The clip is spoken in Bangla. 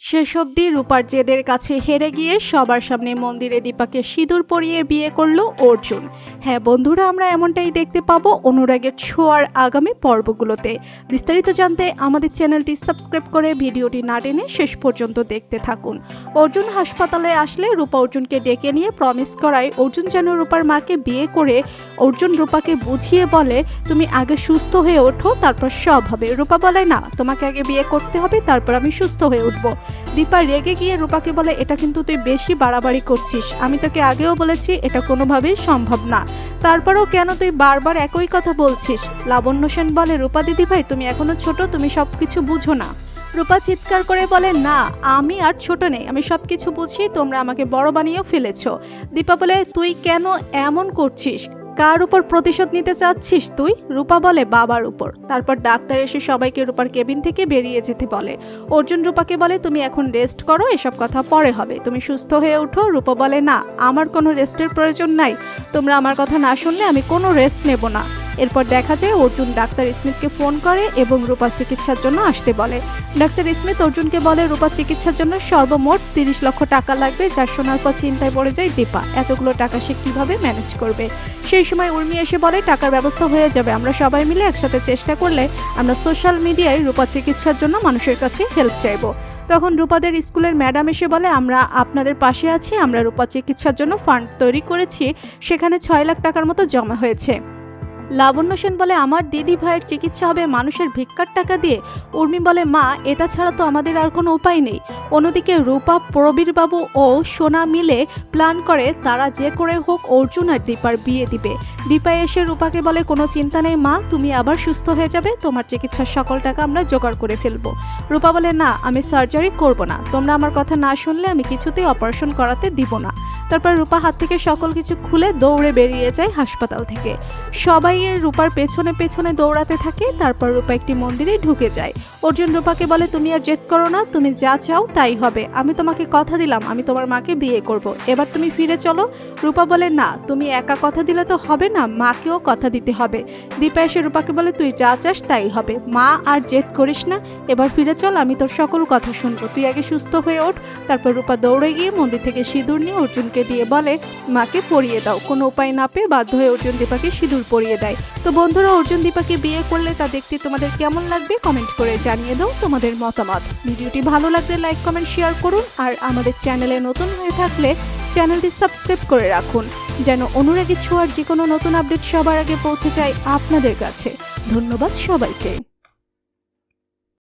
শেষ অবধি রূপার জেদের কাছে হেরে গিয়ে সবার সামনে মন্দিরে দীপাকে সিঁদুর পরিয়ে বিয়ে করল অর্জুন। হ্যাঁ বন্ধুরা, আমরা এমনটাই দেখতে পাবো অনুরাগের ছোঁয়ার আগামী পর্বগুলোতে। বিস্তারিত জানতে আমাদের চ্যানেলটি সাবস্ক্রাইব করে ভিডিওটি না টেনে শেষ পর্যন্ত দেখতে থাকুন। অর্জুন হাসপাতালে আসলে রূপা অর্জুনকে ডেকে নিয়ে প্রমিস করায়, অর্জুন যেন রূপার মাকে বিয়ে করে, অর্জুন রূপাকে বুঝিয়ে বলে, তুমি আগে সুস্থ হয়ে ওঠো, তারপর সব হবে। রূপা বলে, না, তোমাকে আগে বিয়ে করতে হবে, তারপর আমি সুস্থ হয়ে উঠবো। দীপা রেগে গিয়ে রূপাকে বলে, এটা কিন্তু তুই বেশি বাড়াবাড়ি করছিস। আমি তোকে আগেও বলেছি, এটা কোনোভাবেই সম্ভব না। তারপরেও কেন তুই বারবার একই কথা বলছিস? লাবণ্য সেন বলে, রূপা দিদি ভাই, তুমি এখনও ছোট, তুমি সব কিছু বুঝো না। রূপা চিৎকার করে বলে, না, আমি আর ছোট নেই। আমি সব কিছু বুঝি, তোমরা আমাকে বড় বানিয়েও ফেলেছ। দীপা বলে, তুই কেন এমন করছিস? কার উপর প্রতিশোধ নিতে চাচ্ছিস তুই? রূপা বলে, বাবার উপর। তারপর ডাক্তার এসে সবাইকে রূপার কেবিন থেকে বেরিয়ে যেতে বলে। অর্জুন রূপাকে বলে, তুমি এখন রেস্ট করো, এসব কথা পরে হবে। তুমি সুস্থ হয়ে উঠো। রূপা বলে, না, আমার কোনো রেস্টের প্রয়োজন নাই। তোমরা আমার কথা না শুনলে আমি কোনো রেস্ট নেব না। এরপর দেখা যায় অর্জুন ডাক্তার স্মিথকে ফোন করে এবং রূপার চিকিৎসার জন্য আসতে বলে। ডাক্তার স্মিথ অর্জুনকে বলে রূপার চিকিৎসার জন্য সর্বমোট তিরিশ লক্ষ টাকা লাগবে যা শোনার পর চিন্তায় পড়ে যায় দীপা। এতগুলো টাকা সে কীভাবে ম্যানেজ করবে? সেই সময় উর্মি এসে বলে, টাকার ব্যবস্থা হয়ে যাবে। আমরা সবাই মিলে একসাথে চেষ্টা করলে আমরা সোশ্যাল মিডিয়ায় রূপার চিকিৎসার জন্য মানুষের কাছে হেল্প চাইব। তখন রূপাদের স্কুলের ম্যাডাম এসে বলে, আমরা আপনাদের পাশে আছি। আমরা রূপা চিকিৎসার জন্য ফান্ড তৈরি করেছি। সেখানে ছয় লাখ টাকার মতো জমা হয়েছে। লাবণ্য সেন বলে, আমার দিদি ভাইয়ের চিকিৎসা হবে, মানুষের ভিক্ষার টাকা দিয়ে। উর্মি বলে, মা, এটা ছাড়া তো আমাদের আর কোনো উপায় নেই। অন্যদিকে রূপা, প্রবীরবাবু ও সোনা মিলে প্ল্যান করে, তারা যে করে হোক অর্জুন আর দীপার বিয়ে দিবে। দীপা এসে রূপাকে বলে, কোনো চিন্তা নেই মা, তুমি আবার সুস্থ হয়ে যাবে, তোমার চিকিৎসার সকল টাকা আমরা জোগাড় করে ফেলব। রূপা বলে, না, আমি সার্জারি করব না। তোমরা আমার কথা না শুনলে আমি কিছুতেই অপারেশন করাতে দিব না। তারপর রূপা হাত থেকে সকল কিছু খুলে দৌড়ে বেরিয়ে যায় হাসপাতাল থেকে। সবাই এর রূপার পেছনে পেছনে দৌড়াতে থাকে, তারপর রূপা একটি মন্দিরে ঢুকে যায়। অর্জুন রূপাকে বলে, তুমি আর জেদ করো না, তুমি যা চাও তাই হবে। আমি তোমাকে কথা দিলাম, আমি তোমার মাকে বিয়ে করব। এবার তুমি ফিরে চলো। রূপা বলে, না, তুমি একা কথা দিলে তো হবে না, মাকেও কথা দিতে হবে। দীপা এসে রূপাকে বলে, তুই যা চাস তাই হবে। মা, আর জেদ করিস না। এবার ফিরে চল, আমি তোর সকল কথা শুনব। তুই আগে সুস্থ হয়ে ওঠ। তারপর রূপা দৌড়ে গিয়ে মন্দির থেকে সিঁদুর নিয়ে অর্জুনকে দিয়ে বলে, মাকে পরিয়ে দাও, কোনো উপায় না পেয়ে বাধ্য হয়ে অর্জুন দীপাকে সিঁদুর পরিয়ে দেয়। তো বন্ধুরা, অর্জুন দীপাকে বিয়ে করলে তা দেখতে তোমাদের কেমন লাগবে কমেন্ট করে জানিয়ে দাও তোমাদের মতামত। ভিডিওটি ভালো লাগলে লাইক, কমেন্ট, শেয়ার করুন আর আমাদের চ্যানেলে নতুন হয়ে থাকলে চ্যানেলটি সাবস্ক্রাইব করে রাখুন, যেন অনুরাগী ছোঁয়ার যে কোনো নতুন আপডেট সবার আগে পৌঁছে যায় আপনাদের কাছে। ধন্যবাদ সবাইকে।